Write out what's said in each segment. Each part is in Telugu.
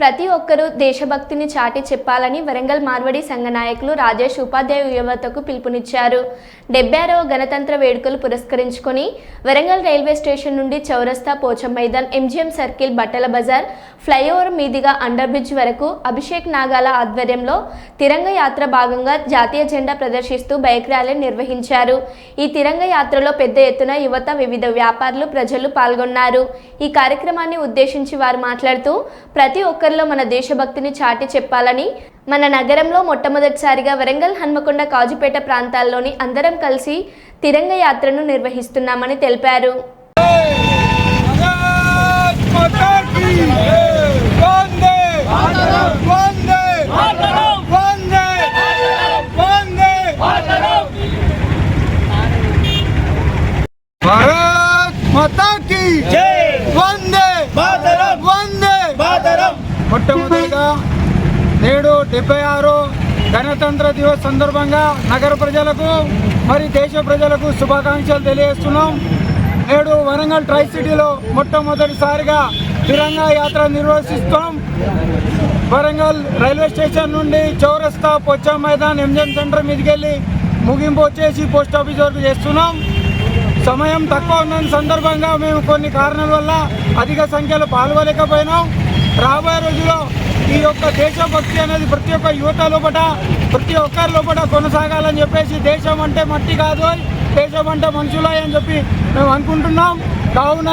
ప్రతి ఒక్కరూ దేశభక్తిని చాటి చెప్పాలని వరంగల్ మార్వడి సంఘ నాయకులు రాజేష్ ఉపాధ్యాయ యువతకు పిలుపునిచ్చారు. డెబ్బై ఆరవ గణతంత్ర వేడుకలు పురస్కరించుకొని వరంగల్ రైల్వే స్టేషన్ నుండి చౌరస్తా Pocham Maidan MGM circle Battala Bazar flyover మీదుగా అండర్ బ్రిడ్జ్ వరకు అభిషేక్ నాగాల ఆధ్వర్యంలో తిరంగ యాత్ర భాగంగా జాతీయ జెండా ప్రదర్శిస్తూ బైక్ ర్యాలీ నిర్వహించారు. ఈ తిరంగ యాత్రలో పెద్ద ఎత్తున యువత వివిధ వ్యాపారులు ప్రజలు పాల్గొన్నారు. ఈ కార్యక్రమాన్ని ఉద్దేశించి వారు మాట్లాడుతూ ప్రతి లోకంలో మన దేశభక్తిని చాటి చెప్పాలని మన నగరంలో మొట్టమొదటిసారిగా వరంగల్ హన్మకొండ కాజుపేట ప్రాంతాల్లోని అందరం కలిసి తిరంగ యాత్రను నిర్వహిస్తున్నామని తెలిపారు మాతా మొట్టమొదటిగా నేడు డెబ్బై ఆరు గణతంత్ర దివస్ సందర్భంగా నగర ప్రజలకు మరి దేశ ప్రజలకు శుభాకాంక్షలు తెలియజేస్తున్నాం. నేడు వరంగల్ ట్రై సిటీలో మొట్టమొదటిసారిగా తిరంగా యాత్ర నిర్వహిస్తాం వరంగల్ రైల్వే స్టేషన్ నుండి చౌరస్తా పొచ్చా మైదాన్ ఎంజిఎం సెంటర్ మీదకి వెళ్ళి ముగింపు వచ్చేసి పోస్ట్ ఆఫీస్ వరకు చేస్తున్నాం. సమయం తక్కువ ఉన్న సందర్భంగా మేము కొన్ని కారణాల వల్ల అధిక సంఖ్యలో పాల్గొలేకపోయినాం రాబోయే ఈ యొక్క దేశభక్తి అనేది ప్రతి ఒక్క యువత లోపల ప్రతి ఒక్కరి లోపల కొనసాగాలని చెప్పేసి దేశం అంటే మట్టి కాదు దేశం అంటే మనుషులే అని చెప్పి మేము అనుకుంటున్నాం. కావున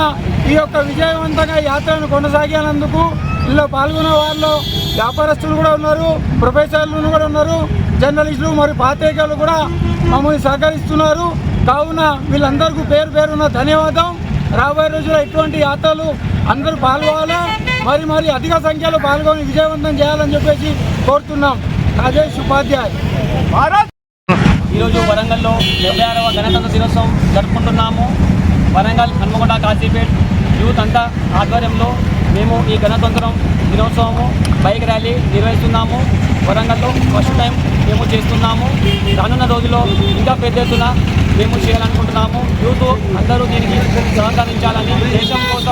ఈ యొక్క విజయవంతంగా యాత్రను కొనసాగినందుకు ఇందులో పాల్గొన్న వాళ్ళు వ్యాపారస్తులు కూడా ఉన్నారు ప్రొఫెసర్లు కూడా ఉన్నారు జర్నలిస్టులు మరియు పాత్రికలు కూడా మమ్మల్ని సహకరిస్తున్నారు. కావున వీళ్ళందరికీ పేరు పేరున్న ధన్యవాదం. రాబోయే రోజుల్లో ఇటువంటి యాత్రలు అందరూ పాల్గొవాలి మరి మరి అధిక సంఖ్యలో పాల్గొని విజయవంతం చేయాలని చెప్పేసి కోరుతున్నాం. రాజేష్ ఉపాధ్యాయ్. భారత్! ఈరోజు వరంగల్లో డెబ్బై ఆరవ గణతంత్ర దినోత్సవం జరుపుకుంటున్నాము. వరంగల్ హన్మకొండ కాశీపేట్ యూత్ అంతా ఆధ్వర్యంలో మేము ఈ గణతంత్రం దినోత్సవము బైక్ ర్యాలీ నిర్వహిస్తున్నాము. వరంగల్లో ఫస్ట్ టైం మేము చేస్తున్నాము. రానున్న రోజుల్లో ఇంకా పెద్ద ఎత్తున మేము చేయాలనుకుంటున్నాము. యూత్ అందరూ దీనికి సహకరించాలని దేశం కోసం